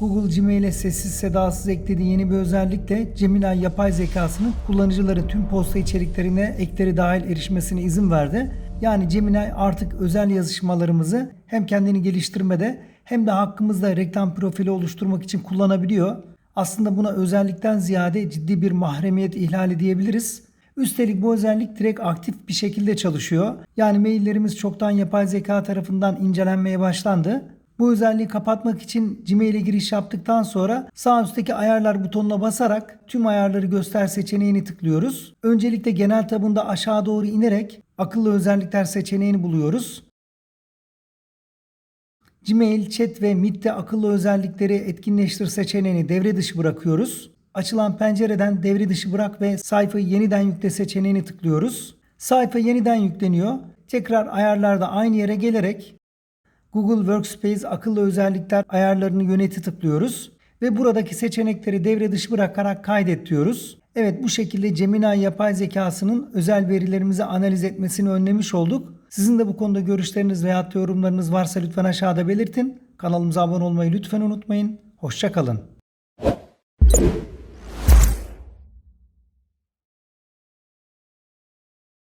Google Gmail'e sessiz sedasız eklediği yeni bir özellikle Gemini yapay zekasının kullanıcıların tüm posta içeriklerine ekleri dahil erişmesine izin verdi. Yani Gemini artık özel yazışmalarımızı hem kendini geliştirmede hem de hakkımızda reklam profili oluşturmak için kullanabiliyor. Aslında buna özellikten ziyade ciddi bir mahremiyet ihlali diyebiliriz. Üstelik bu özellik direkt aktif bir şekilde çalışıyor. Yani maillerimiz çoktan yapay zeka tarafından incelenmeye başlandı. Bu özelliği kapatmak için Gmail'e giriş yaptıktan sonra sağ üstteki ayarlar butonuna basarak tüm ayarları göster seçeneğini tıklıyoruz. Öncelikle genel tabında aşağı doğru inerek akıllı özellikler seçeneğini buluyoruz. Gmail, chat ve Meet'te akıllı özellikleri etkinleştir seçeneğini devre dışı bırakıyoruz. Açılan pencereden devre dışı bırak ve sayfayı yeniden yükle seçeneğini tıklıyoruz. Sayfa yeniden yükleniyor. Tekrar ayarlarda aynı yere gelerek Google Workspace akıllı özellikler ayarlarını yöneti tıklıyoruz ve buradaki seçenekleri devre dışı bırakarak kaydet diyoruz. Evet bu şekilde Gemini yapay zekasının özel verilerimizi analiz etmesini önlemiş olduk. Sizin de bu konuda görüşleriniz veya yorumlarınız varsa lütfen aşağıda belirtin. Kanalımıza abone olmayı lütfen unutmayın. Hoşçakalın.